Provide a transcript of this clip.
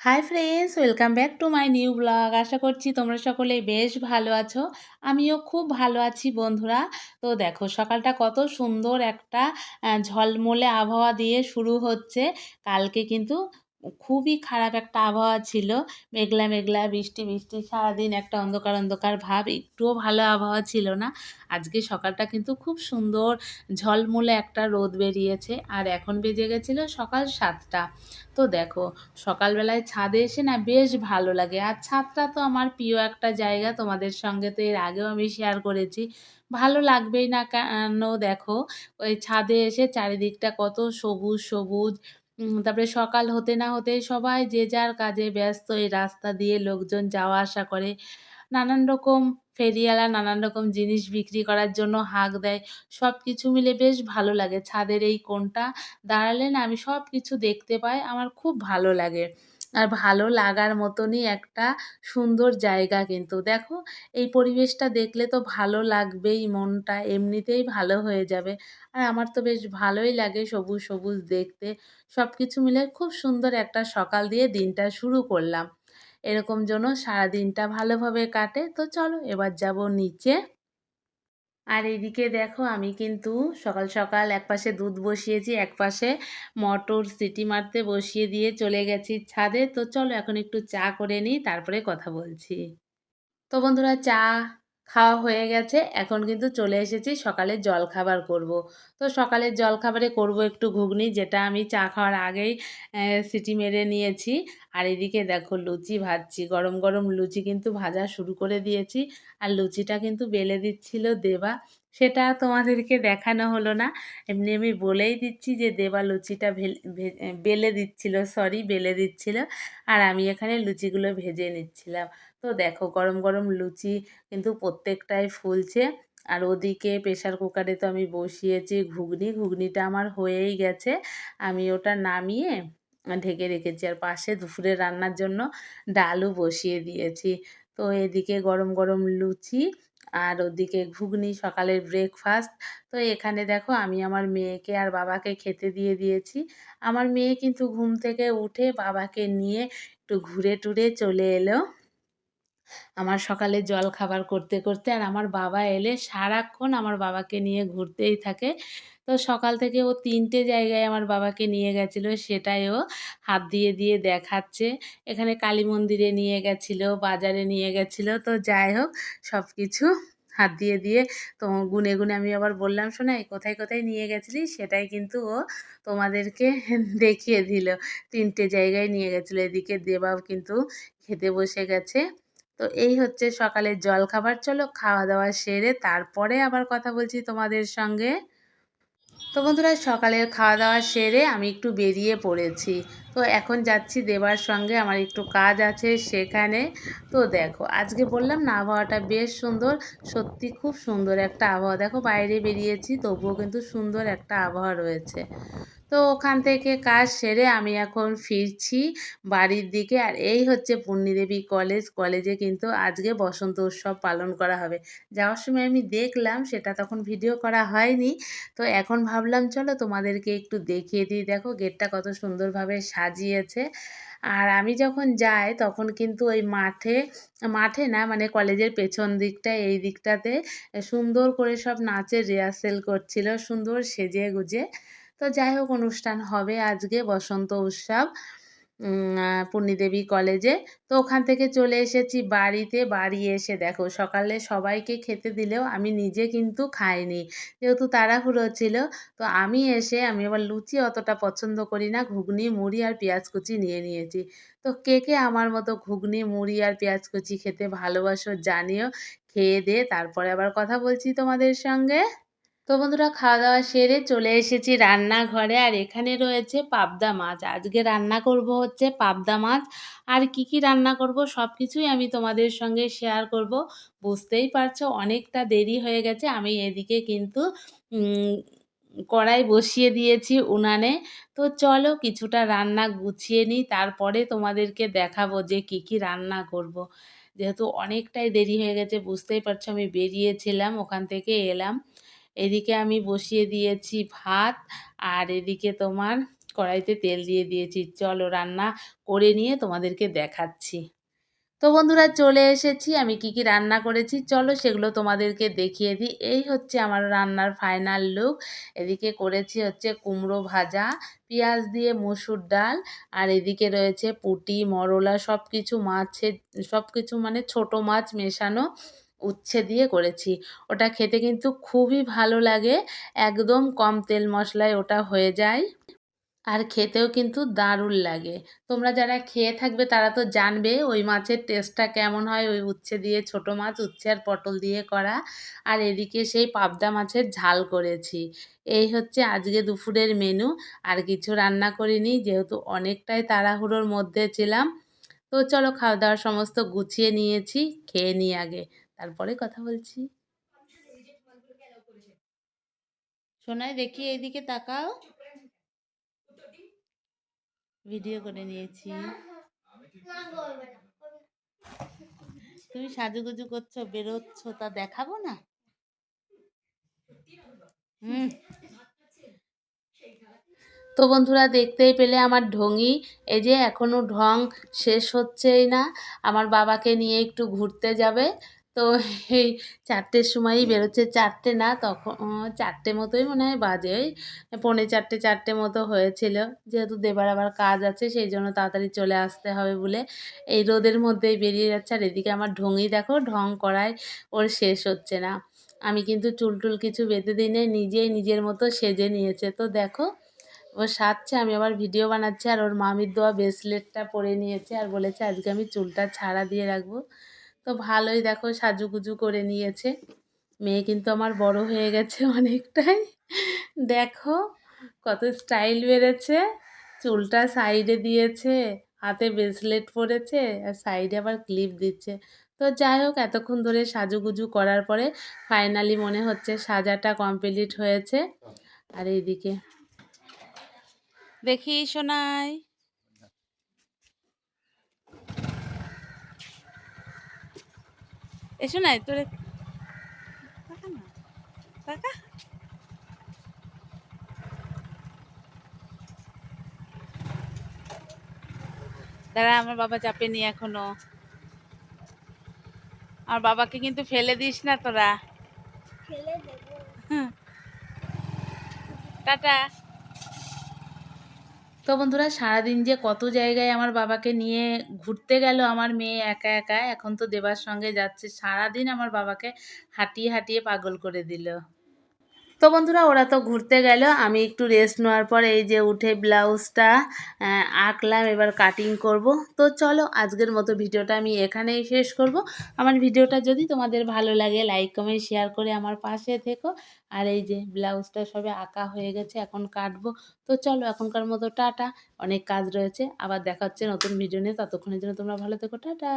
Hi friends welcome back to my new blog আশা করছি তোমরা সকলে বেশ ভালো আছো। আমিও খুব ভালো আছি বন্ধুরা। তো দেখো, সকালটা কত সুন্দর একটা ঝলমলে আবহাওয়া দিয়ে শুরু হচ্ছে। কালকে কিন্তু খুবই খারাপ একটা আবহাওয়া ছিল। মেঘলা মেঘলা, বৃষ্টি বৃষ্টি, সারাদিন একটা অন্ধকার অন্ধকার ভাব, একটুও ভালো আবহাওয়া ছিল না। আজকে সকালটা কিন্তু খুব সুন্দর, ঝলমলে একটা রোদ বেরিয়েছে আর এখন বেজে গেছিল সকাল সাতটা। তো দেখো, সকালবেলায় ছাদে এসে না বেশ ভালো লাগে আর ছাদটা তো আমার প্রিয় একটা জায়গা, তোমাদের সঙ্গে তো এর আগেও আমি শেয়ার করেছি। ভালো লাগবেই না কেন দেখো, ওই ছাদে এসে চারিদিকটা কত সবুজ সবুজ তারপরে সকাল হতে না হতে সবাই যে যার কাজে ব্যস্ত, এই রাস্তা দিয়ে লোকজন যাওয়া আসা করে। নানান রকম ফেরিওয়ালা, নানান রকম জিনিস বিক্রি করার জন্য হাঁক দেয়। সব কিছু মিলে বেশ ভালো লাগে। ছাদের এই কোণটা দাঁড়ালে না আমি সব কিছু দেখতে পাই। আমার খুব ভালো লাগে। আর ভালো লাগার মতনই একটা সুন্দর জায়গা কিন্তু। দেখো, এই পরিবেশটা দেখলে তো ভালো লাগবেই, মনটা এমনিতেই ভালো হয়ে যাবে। আর আমার তো বেশ ভালোই লাগে সবুজ সবুজ দেখতে। সব কিছু মিলে খুব সুন্দর একটা সকাল দিয়ে দিনটা শুরু করলাম। এরকম জন্য সারা দিনটা ভালোভাবে কাটে। তো চলো, এবার যাব নিচে। আর এদিকে দেখো আমি কিন্তু সকাল সকাল একপাশে দুধ বসিয়েছি, একপাশে মটর সিটি মারতে বসিয়ে দিয়ে চলে গেছি ছাদে। তো চলো এখন একটু চা করে নিই, তারপরে কথা বলছি। তো বন্ধুরা চা খাওয়া হয়ে গেছে। এখন কিন্তু চলে এসেছি সকালে জল খাবার করব। তো সকালের জল খাবারে করব একটু ঘুগনি, যেটা আমি চা খাওয়ার আগেই সিটি মেরে নিয়েছি। আর এদিকে দেখো লুচি ভাজছি। গরম গরম লুচি কিন্তু ভাজা শুরু করে দিয়েছি। আর লুচিটা কিন্তু বেলে দিচ্ছিল দেবা। সেটা তোমাদেরকে দেখানো হলো না। এমনি আমি বলেই দিচ্ছি যে দেবা লুচিটা বেলে দিচ্ছিল সরি বেলে দিচ্ছিল। আর আমি এখানে লুচিগুলো ভেজে নিচ্ছিলাম। তো দেখো, গরম গরম লুচি কিন্তু প্রত্যেকটাই ফুলছে। আর ওদিকে প্রেশার কুকারে তো আমি বসিয়েছি, ঘুগনি, ঘুগনিটা আমার হয়েই গেছে। আমি ওটা নামিয়ে ঢেকে রেখেছি। আর পাশে দুপুরে রান্নার জন্য ডালও বসিয়ে দিয়েছি। তো এদিকে গরম গরম লুচি আর ওদিকে ঘুগনি, সকালের ব্রেকফাস্ট তো এখানে দেখো আমি আমার মেয়েকে আর বাবাকে খেতে দিয়ে দিয়েছি। আমার মেয়ে কিন্তু ঘুম থেকে উঠে বাবাকে নিয়ে একটু ঘুরে টুরে চলে এলো। আমার সকালে জল খাবার করতে করতে আর আমার বাবা এলে সারাক্ষণ আমার বাবাকে নিয়ে ঘুরতেই থাকে। তো সকাল থেকে ও তিনটে জায়গায় আমার বাবাকে নিয়ে গেছিল, সেটাই ও হাত দিয়ে দিয়ে দেখাচ্ছে। এখানে কালী মন্দিরে নিয়ে গেছিল, বাজারে নিয়ে গেছিল, তো যাই হোক সব কিছু হাত দিয়ে দিয়ে তো গুনে গুনে আমি আবার বললাম, শোনা কোথায় কোথায় নিয়ে গেছিলি? সেটাই কিন্তু ও তোমাদেরকে দেখিয়ে দিল। তিনটে জায়গায় নিয়ে গেছিল, এদিকে দেবাও কিন্তু খেতে বসে গেছে। তো এই হচ্ছে সকালের জলখাবার। চলো খাওয়া দাওয়া সেরে তারপরে আবার কথা বলছি তোমাদের সঙ্গে। তো বন্ধুরা, সকালের খাওয়া দাওয়া সেরে আমি একটু বেরিয়ে পড়েছি। তো এখন যাচ্ছি দেবার সঙ্গে, আমার একটু কাজ আছে সেখানে। তো দেখো, আজকে বললাম না, আবহাওয়াটা বেশ সুন্দর। সত্যি খুব সুন্দর একটা আবহাওয়া। দেখো বাইরে বেরিয়েছি, তবুও কিন্তু সুন্দর একটা আবহাওয়া রয়েছে। তো ওখান থেকে কাজ সেরে আমি এখন ফিরছি বাড়ির দিকে। আর এই হচ্ছে পূর্ণিদেবী কলেজ। কলেজে কিন্তু আজকে বসন্ত উৎসব পালন করা হবে। যাওয়ার সময় আমি দেখলাম, সেটা তখন ভিডিও করা হয়নি। তো এখন ভাবলাম, চলো তোমাদেরকে একটু দেখিয়ে দিই। দেখো, গেটটা কত সুন্দরভাবে সাজিয়েছে। আর আমি যখন যাই, তখন কিন্তু ওই মাঠে মাঠে না মানে কলেজের পেছন দিকটা, এই দিকটাতে সুন্দর করে সব নাচের রিহার্সেল করছিল। সুন্দর সেজে গুজে তো যাই হোক অনুষ্ঠান হবে আজকে বসন্ত উৎসব পূর্ণিদেবী কলেজে। তো ওখান থেকে চলে এসেছি বাড়িতে, বাড়ি এসে দেখো, সকালে সবাইকে খেতে দিলেও আমি নিজে কিন্তু খাইনি। যেহেতু তাড়াহুড়ো ছিল, তো আমি এসে, আমি আবার লুচি অতটা পছন্দ করি না, ঘুগনি, মুড়ি আর পেঁয়াজ কুচি নিয়ে নিয়েছি। তো কে কে আমার মতো ঘুগনি, মুড়ি আর পেঁয়াজ কুচি খেতে ভালোবাসো জানিও, খেয়ে দিয়ে তারপরে আবার কথা বলছি তোমাদের সঙ্গে। তো বন্ধুরা খাওয়া দাওয়া সেরে চলে এসেছি রান্নাঘরে আর এখানে রয়েছে পাবদা মাছ। আজকে রান্না করব হচ্ছে পাবদা মাছ। আর কি কি রান্না করব সব কিছুই আমি তোমাদের সঙ্গে শেয়ার করব। বুঝতেই পারছ অনেকটা দেরি হয়ে গেছে। আমি এদিকে কিন্তু কড়াই বসিয়ে দিয়েছি উনানে। তো চলো কিছুটা রান্না গুছিয়ে নিই, তারপরে তোমাদেরকে দেখাবো যে কি কি রান্না করব। যেহেতু অনেকটাই দেরি হয়ে গেছে, বুঝতেই পারছ আমি বেরিয়েছিলাম, ওখান থেকে এলাম। এদিকে আমি বসিয়ে দিয়েছি ভাত আর এদিকে তোমার কড়াইতে তেল দিয়ে দিয়েছি। চলো রান্না করে নিয়ে তোমাদেরকে দেখাচ্ছি। তো বন্ধুরা চলে এসেছি, আমি কি কি রান্না করেছি? চলো সেগুলো তোমাদেরকে দেখিয়ে দিই। এই হচ্ছে আমার রান্নার ফাইনাল লুক এদিকে করেছি হচ্ছে কুমড়ো ভাজা, পেঁয়াজ দিয়ে মসুর ডাল, আর এদিকে রয়েছে পুটি, মরলা সব কিছু মাছের সব কিছু মানে ছোট মাছ মেশানো। উচ্ছে দিয়ে করেছি। ওটা খেতে কিন্তু খুবই ভালো লাগে। একদম কম তেল মশলায় ওটা হয়ে যায়। আর খেতেও কিন্তু দারুণ লাগে। তোমরা যারা খেয়ে থাকবে তারা তো জানবে ওই মাছের টেস্টটা কেমন হয়, ওই উচ্ছে দিয়ে ছোট মাছ, উচ্ছে আর পটল দিয়ে করা। আর এদিকে সেই পাবদা মাছের ঝাল করেছি। এই হচ্ছে আজকে দুপুরের মেনু আর কিছু রান্না করিনি, যেহেতু অনেকটাই তাড়াহুড়োর মধ্যে ছিলাম। তো চলো খাওয়া দাওয়ার সমস্ত গুছিয়ে নিয়েছি, খেয়ে নিই আগে। তারপরে কথা বলছি। সোনাই, দেখি এইদিকে তাকাও। ভিডিও করে নিয়েছি। তুমি সাজুগুজু করছ, বেরোচ্ছ, তা দেখাবো না? হুম। তো বন্ধুরা, দেখতেই পেলে আমার ঢঙি। এই যে এখনও ঢং শেষ হচ্ছেই না। আমার বাবাকে নিয়ে একটু ঘুরতে যাবে। তো এই চারটের সময়ই বেরোচ্ছে। চারটে না তখন চারটে মতোই মনে হয় বাজে। ওই পৌনে চারটে চারটে মতো হয়েছিল। যেহেতু দেবার আবার কাজ আছে সেই জন্য তাড়াতাড়ি চলে আসতে হবে বলে এই রোদের মধ্যেই বেরিয়ে যাচ্ছে। আর এদিকে আমার ঢঙি দেখো ঢং করায় ওর শেষ হচ্ছে না। আমি কিন্তু চুল টুল কিছু বেঁধে দিই নিজেই নিজের মতো সেজে নিয়েছে। তো দেখো ও সাজছে আমি আবার ভিডিও বানাচ্ছি। আর ওর মামির দেওয়া ব্রেসলেটটা পরে নিয়েছে আর বলেছে আজকে আমি চুলটা ছাড়া দিয়ে রাখব। তো ভালোই দেখো সাজুগুজু করে নিয়েছে। মেয়ে কিন্তু আমার বড় হয়ে গেছে অনেকটাই। দেখো কত স্টাইল বেড়েছে। চুলটা সাইডে দিয়েছে, হাতে ব্রেসলেট পরেছে, আর সাইডে আবার ক্লিপ দিচ্ছে। তো যাই হোক, এতক্ষণ ধরে সাজুগুজু করার পরে ফাইনালি মনে হচ্ছে সাজাটা কমপ্লিট হয়েছে। আর এইদিকে দেখি শোনাই এসো নাই তোরে তাকা না তাকা দাঁড়া আমার বাবা চাপেনি এখনও আমার বাবাকে কিন্তু ফেলে দিস না তোরা হুম। টাটা তো বন্ধুরা, সারাদিন যে কত জায়গায় আমার বাবাকে নিয়ে ঘুরতে গেল আমার মেয়ে একা একা, এখন তো দেবার সঙ্গে যাচ্ছে, সারাদিন আমার বাবাকে হাঁটিয়ে হাঁটিয়ে পাগল করে দিল। তো বন্ধুরা, ওরা তো ঘুরতে গেল। আমি একটু রেস্ট নেওয়ার পর এই যে উঠে ব্লাউজটা আঁকলাম, এবার কাটিং করব। তো চলো, আজকের মতো ভিডিওটা আমি এখানেই শেষ করব। আমার ভিডিওটা যদি তোমাদের ভালো লাগে লাইক কমেন্ট শেয়ার করে আমার পাশে থেকো। আর এই যে ব্লাউজটা সবে আঁকা হয়ে গেছে, এখন কাটবো। তো চলো, এখনকার মতো টাটা। অনেক কাজ রয়েছে। আবার দেখা হচ্ছে নতুন ভিডিও নিয়ে। ততক্ষণের জন্য তোমরা ভালো থেকো। টাটা!